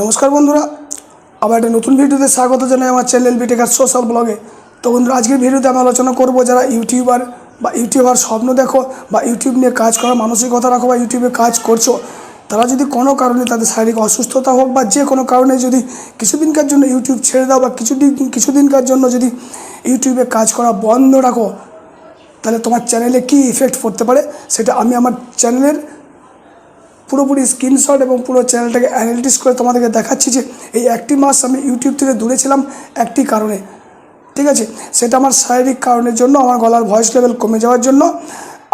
নমস্কার বন্ধুরা, আবার একটা নতুন ভিডিওতে স্বাগত জানাই আমার চ্যানেল বিটেকার সোশ্যাল ব্লগে। তো বন্ধুরা, আজকের ভিডিওতে আমি আলোচনা করব যারা ইউটিউবার বা ইউটিউবার স্বপ্ন দেখো বা ইউটিউব নিয়ে কাজ করার মানসিকতা রাখো বা ইউটিউবে কাজ করছ, তারা যদি কোনো কারণে তাদের শারীরিক অসুস্থতা হোক বা যে কোনো কারণে যদি কিছুদিনকার জন্য ইউটিউব ছেড়ে দাও বা কিছুদিন কিছুদিনকার জন্য যদি ইউটিউবে কাজ করা বন্ধ রাখো, তাহলে তোমার চ্যানেলে কী ইফেক্ট পড়তে পারে, সেটা আমি আমার চ্যানেলের পুরোপুরি স্ক্রিনশট এবং পুরো চ্যানেলটাকে অ্যানালিটিস করে তোমাদেরকে দেখাচ্ছি যে এই একটি মাস আমি ইউটিউব থেকে দূরে ছিলাম একটি কারণে। ঠিক আছে? সেটা আমার শারীরিক কারণের জন্য, আমার গলার ভয়েস লেভেল কমে যাওয়ার জন্য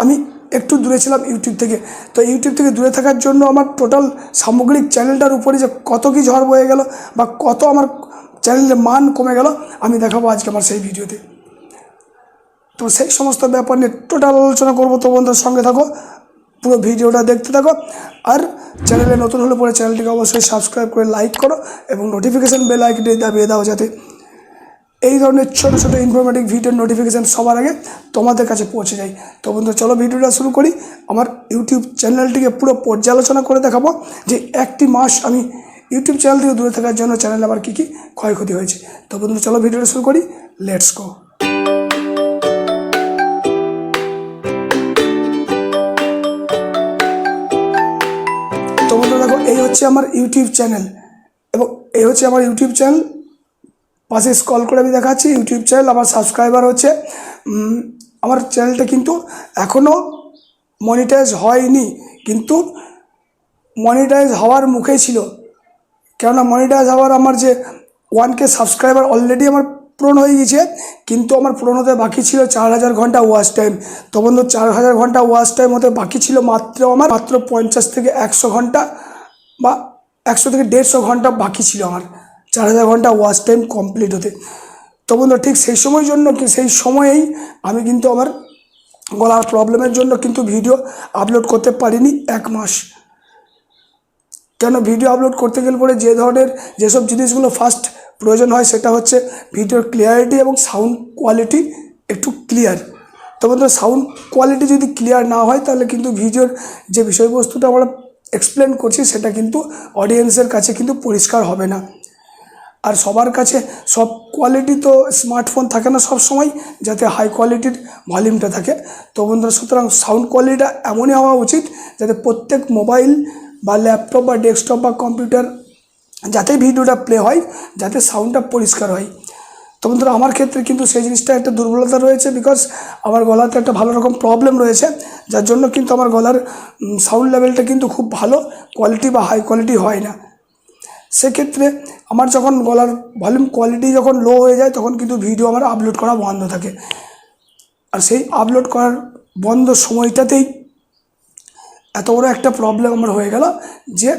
আমি একটু দূরে ছিলাম ইউটিউব থেকে। তো ইউটিউব থেকে দূরে থাকার জন্য আমার টোটাল সামগ্রিক চ্যানেলটার উপরে যে কত কি ঝড় বয়ে গেল বা কত আমার চ্যানেলের মান কমে গেল, আমি দেখাবো আজকে আমার সেই ভিডিওতে। তো সেই সমস্ত ব্যাপার নিয়ে টোটাল আলোচনা করব। তো বন্ধুর, সঙ্গে থাকো। পুরো ভিডিওটা দেখতে থাকো। আর চ্যানেলে নতুন হলে পরে চ্যানেলটিকে অবশ্যই সাবস্ক্রাইব করে লাইক করো এবং নোটিফিকেশান বেল আইকনটি দাবিয়ে দাও যাতে এই ধরনের ছোটো ছোটো ইনফরমেটিভ ভিডিওর নোটিফিকেশান সবার আগে তোমাদের কাছে পৌঁছে যায়। তো বন্ধু চলো ভিডিওটা শুরু করি। আমার ইউটিউব চ্যানেলটিকে পুরো পর্যালোচনা করে দেখাবো যে একটি মাস আমি ইউটিউব চ্যানেল থেকে দূরে থাকার জন্য চ্যানেলে আমার কী কী ক্ষয়ক্ষতি হয়েছে। তো বন্ধু চলো ভিডিওটা শুরু করি। লেটস গো তো দেখো, এই হচ্ছে আমার ইউটিউব চ্যানেল। এবং এই হচ্ছে আমার ইউটিউব চ্যানেল। পাশে স্কল করে আমি দেখাচ্ছি, ইউটিউব চ্যানেল আমার সাবস্ক্রাইবার হচ্ছে। আমার চ্যানেলটা কিন্তু এখনও মনিটাইজ হয়নি, কিন্তু মনিটাইজ হওয়ার মুখেই ছিল। কেননা মনিটাইজ হওয়ার আমার যে ওয়ান কে সাবস্ক্রাইবার অলরেডি আমার পূরণ হয়ে গেছে, কিন্তু আমার পূরণ হতে বাকি ছিল চার হাজার ঘণ্টা ওয়াচ টাইম তো বন্ধু, চার হাজার ঘণ্টা ওয়াচ টাইম হতে বাকি ছিল মাত্র আমার, মাত্র পঞ্চাশ থেকে একশো ঘণ্টা বা একশো থেকে দেড়শো ঘণ্টা বাকি ছিল আমার, চার হাজার ঘণ্টা ওয়াচ টাইম কমপ্লিট হতে। তো বন্ধু, ঠিক সেই সময়ের জন্য সেই সময়েই আমি কিন্তু আমার গলার প্রবলেমের জন্য কিন্তু ভিডিও আপলোড করতে পারিনি এক মাস। কেন ভিডিও আপলোড করতে গেলে পরে যে ধরনের যেসব জিনিসগুলো ফার্স্ট প্রয়োজন হয় সেটা হচ্ছে ভিডিওর ক্লিয়ারিটি এবং সাউন্ড কোয়ালিটি একটু ক্লিয়ার তো বন্ধুরা সাউন্ড কোয়ালিটি যদি ক্লিয়ার না হয়, তাহলে কিন্তু ভিডিওর যে বিষয়বস্তুটা আমরা এক্সপ্লেন করছি, সেটা কিন্তু অডিয়েন্সের কাছে কিন্তু পরিষ্কার হবে না। আর সবার কাছে সব কোয়ালিটি তো স্মার্টফোন থাকে না সব সময়, যাতে হাই কোয়ালিটির ভলিউমটা থাকে। তো বন্ধুরা, সুতরাং সাউন্ড কোয়ালিটিটা এমনই হওয়া উচিত, যাতে প্রত্যেক মোবাইল বা ল্যাপটপ বা ডেস্কটপ বা কম্পিউটার যাতে ভিডিওটা প্লে হয়, যাতে সাউন্ডটা পরিষ্কার হয়। তো বন্ধুরা, আমার ক্ষেত্রে কিন্তু সেই জিনিসটা একটা দুর্বলতা রয়েছে বিকজ আমার গলাতে একটা ভালো রকম প্রবলেম রয়েছে, যার জন্য কিন্তু আমার গলার সাউন্ড লেভেলটা কিন্তু খুব ভালো কোয়ালিটি বা হাই কোয়ালিটি হয় না। সেক্ষেত্রে আমার যখন গলার ভলিউম কোয়ালিটি যখন লো হয়ে যায়, তখন কিন্তু ভিডিও আমার আপলোড করা বন্ধ থাকে। আর সেই আপলোড করার বন্ধ সময়টাতেই এত বড় একটা প্রবলেম আমার হয়ে গেল যে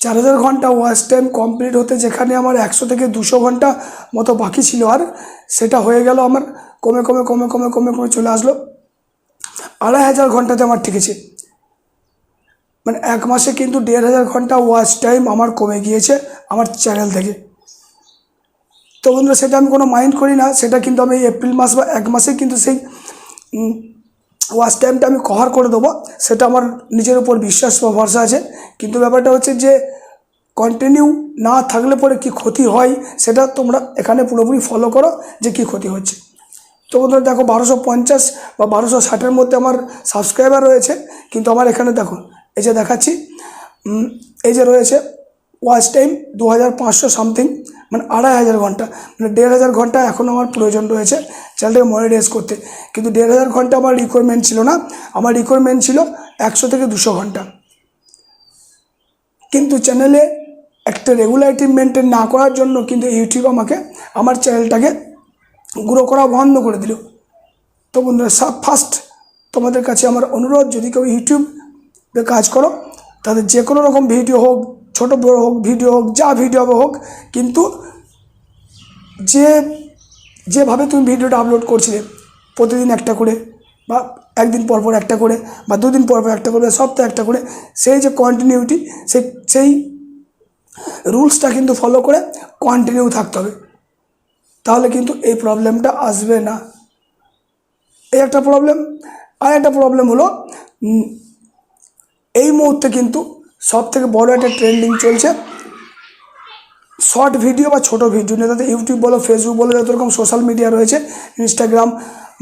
চার হাজার ঘণ্টা ওয়াচ টাইম কমপ্লিট হতে যেখানে আমার একশো থেকে দুশো ঘণ্টা মতো বাকি ছিল আর সেটা হয়ে গেল আমার কমে কমে কমে কমে কমে কমে চলে আসলো। আড়াই হাজার ঘন্টাতে আমার ঠেকেছে। মানে এক মাসে কিন্তু দেড় হাজার ঘণ্টা ওয়াচ টাইম আমার কমে গিয়েছে আমার চ্যানেল থেকে। তো বন্ধুরা, সেটা আমি কোনো মাইন্ড করি না, সেটা কিন্তু আমি এপ্রিল মাস বা এক মাসে কিন্তু সেই ওয়াচ টাইমটা আমি কভার করে দেবো, সেটা আমার নিজের উপর বিশ্বাস বা ভরসা আছে। কিন্তু ব্যাপারটা হচ্ছে যে কন্টিনিউ না থাকলে পরে কি ক্ষতি হয়, সেটা তোমরা এখানে পুরোপুরি ফলো করো যে কি ক্ষতি হচ্ছে। তো বন্ধুরা, দেখো, বারোশো পঞ্চাশ বা বারোশো ষাটের মধ্যে আমার সাবস্ক্রাইবার রয়েছে, কিন্তু আমার এখানে দেখো এই যে দেখাচ্ছি এই যে রয়েছে ওয়াচ টাইম দু হাজার পাঁচশো সামথিং মানে আড়াই হাজার ঘণ্টা মানে দেড় হাজার ঘণ্টা এখন আমার প্রয়োজন রয়েছে চ্যানেলটাকে মনিটাইজ করতে। কিন্তু দেড় হাজার ঘণ্টা আমার রিকোয়ারমেন্ট ছিল না, আমার রিকোয়ারমেন্ট ছিল একশো থেকে দুশো ঘণ্টা। কিন্তু চ্যানেলে একটা রেগুলারিটি মেনটেন না করার জন্য কিন্তু ইউটিউব আমাকে আমার চ্যানেলটাকে গ্রো করা বন্ধ করে দিল। তো বন্ধুরা সব ফার্স্ট তোমাদের কাছে আমার অনুরোধ, যদি কেউ ইউটিউবে কাজ করো। তাদের যে কোনো রকম ভিডিও হোক, ছোটো বড় হোক, ভিডিও হোক, যা ভিডিও হবে হোক, কিন্তু যে, যেভাবে তুমি ভিডিওটা আপলোড করছিলে, প্রতিদিন একটা করে বা একদিন পর পর একটা করে বা দুদিন পর পর একটা করে সপ্তাহে একটা করে, সেই যে কন্টিনিউটি সেই সেই রুলসটা কিন্তু ফলো করে কন্টিনিউ থাকতে হবে। তাহলে কিন্তু এই প্রবলেমটা আসবে না। এই একটা প্রবলেম আর একটা প্রবলেম হলো এই মুহূর্তে কিন্তু সব থেকে বড় একটা ট্রেন্ডিং চলছে। শর্ট ভিডিও বা ছোট ভিডিও নিয়ে তাদের ইউটিউব বলো ফেসবুক বলো, যত রকম সোশ্যাল মিডিয়া রয়েছে ইনস্টাগ্রাম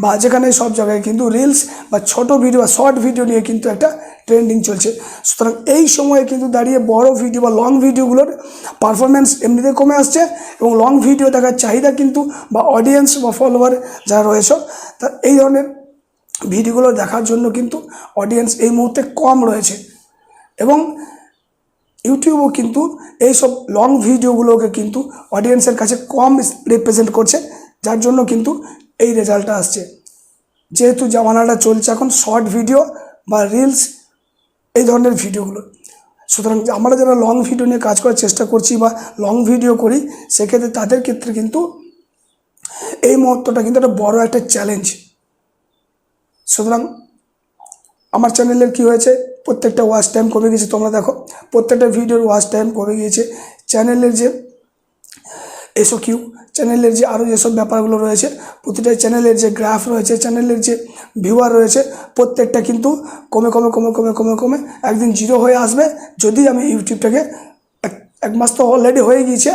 বা যেখানে সব জায়গায় কিন্তু রিলস বা ছোট ভিডিও বা শর্ট ভিডিও নিয়ে কিন্তু একটা ট্রেন্ডিং চলছে। সুতরাং এই সময়ে কিন্তু দাঁড়িয়ে বড় ভিডিও বা লং ভিডিওগুলোর পারফরমেন্স এমনিতে কমে আসছে এবং লং ভিডিও দেখার চাহিদা কিন্তু বা অডিয়েন্স বা ফলোয়ার যারা রয়েছে, তা এই ধরনের ভিডিওগুলো দেখার জন্য কিন্তু অডিয়েন্স এই মুহূর্তে কম রয়েছে। এবং ইউটিউবও কিন্তু এইসব লং ভিডিওগুলোকে কিন্তু অডিয়েন্সের কাছে কম রিপ্রেজেন্ট করছে, যার জন্য কিন্তু এই রেজাল্টটা আসছে। যেহেতু জামানাটা চলছে এখন শর্ট ভিডিও বা রিলস এই ধরনের ভিডিওগুলো। সুতরাং আমরা যারা লং ভিডিও নিয়ে কাজ করার চেষ্টা করছি বা লং ভিডিও করি, সেক্ষেত্রে তাদের ক্ষেত্রে কিন্তু এই মুহূর্তটা কিন্তু একটা বড় একটা চ্যালেঞ্জ সুতরাং আমার চ্যানেলের কি হয়েছে? প্রত্যেকটা ওয়াচ টাইম কমে গেছে, তোমরা দেখো। প্রত্যেকটা ভিডিওর ওয়াচ টাইম কমে গিয়েছে। চ্যানেলের যে এসও কিউ চ্যানেলের যে আরও যেসব ব্যাপারগুলো রয়েছে, প্রতিটা চ্যানেলের যে গ্রাফ রয়েছে, চ্যানেলের যে ভিউয়ার রয়েছে, প্রত্যেকটা কিন্তু কমে কমে কমে কমে কমে কমে একদিন জিরো হয়ে আসবে। যদি আমি ইউটিউবটাকে এক এক মাস তো অলরেডি হয়ে গিয়েছে,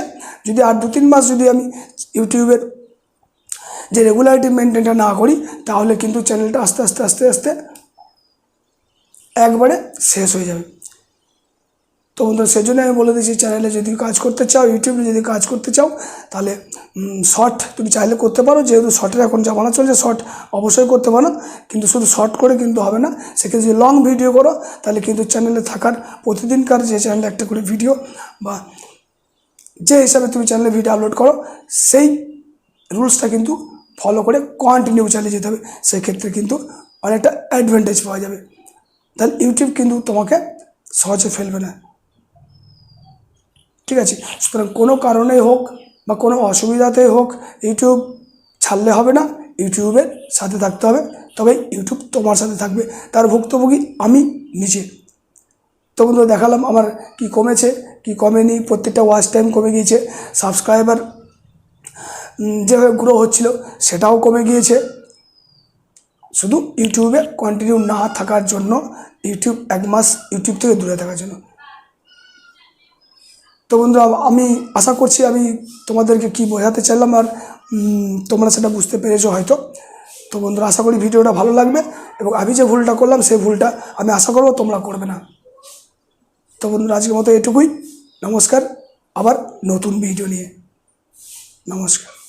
যদি আর দু তিন মাস যদি আমি ইউটিউবের যে রেগুলারিটি মেনটেনটা না করি, তাহলে কিন্তু চ্যানেলটা আস্তে আস্তে আস্তে আস্তে একবারে শেষ হয়ে যাবে। তো বন্ধুরা সেজন্য আমি বলে দিচ্ছি চ্যানেলে যদি কাজ করতে চাও ইউটিউবে যদি কাজ করতে চাও, তাহলে শর্ট তুমি চাইলে করতে পারো, যেহেতু শর্টের এখন জামানা চলছে শর্ট অবশ্যই করতে পারো। কিন্তু শুধু শর্ট করে কিন্তু হবে না, সেক্ষেত্রে যদি লং ভিডিও করো, তাহলে কিন্তু চ্যানেলে থাকার প্রতিদিনকার যে চ্যানেলে একটা করে ভিডিও বা যে হিসাবে তুমি চ্যানেলে ভিডিও আপলোড করো, সেই রুলসটা কিন্তু ফলো করে কন্টিনিউ চালিয়ে যেতে হবে। সেক্ষেত্রে কিন্তু অনেকটা অ্যাডভান্টেজ পাওয়া যাবে। তাহলে ইউটিউব কিন্তু তোমাকে সহজে ফেলবে না। ঠিক আছে? সুতরাং কোনো কারণেই হোক বা কোনো অসুবিধাতেই হোক ইউটিউব ছাড়লে হবে না। ইউটিউবের সাথে থাকতে হবে। তবে ইউটিউব তোমার সাথে থাকবে। তার ভুক্তভোগী আমি নিজে। তো বন্ধু দেখালাম আমার কি কমেছে, কি কমেনি, প্রত্যেকটা ওয়াচ টাইম কমে গিয়েছে। সাবস্ক্রাইবার যেভাবে গ্রো হচ্ছিল, সেটাও কমে গিয়েছে। শুধু ইউটিউবে কন্টিনিউ না থাকার জন্য, ইউটিউব এক মাস ইউটিউব থেকে দূরে থাকার জন্য। তো বন্ধুরা, আমি আশা করছি আমি তোমাদেরকে কি বোঝাতে চাইলাম আর তোমরা সেটা বুঝতে পেরেছ হয়তো। তো বন্ধুরা, আশা করি ভিডিওটা ভালো লাগবে এবং আমি যে ভুলটা করলাম, সেই ভুলটা আমি আশা করব তোমরা করবে না। তো বন্ধুরা, আজকের মতো এটুকুই। নমস্কার, আবার নতুন ভিডিও নিয়ে। নমস্কার।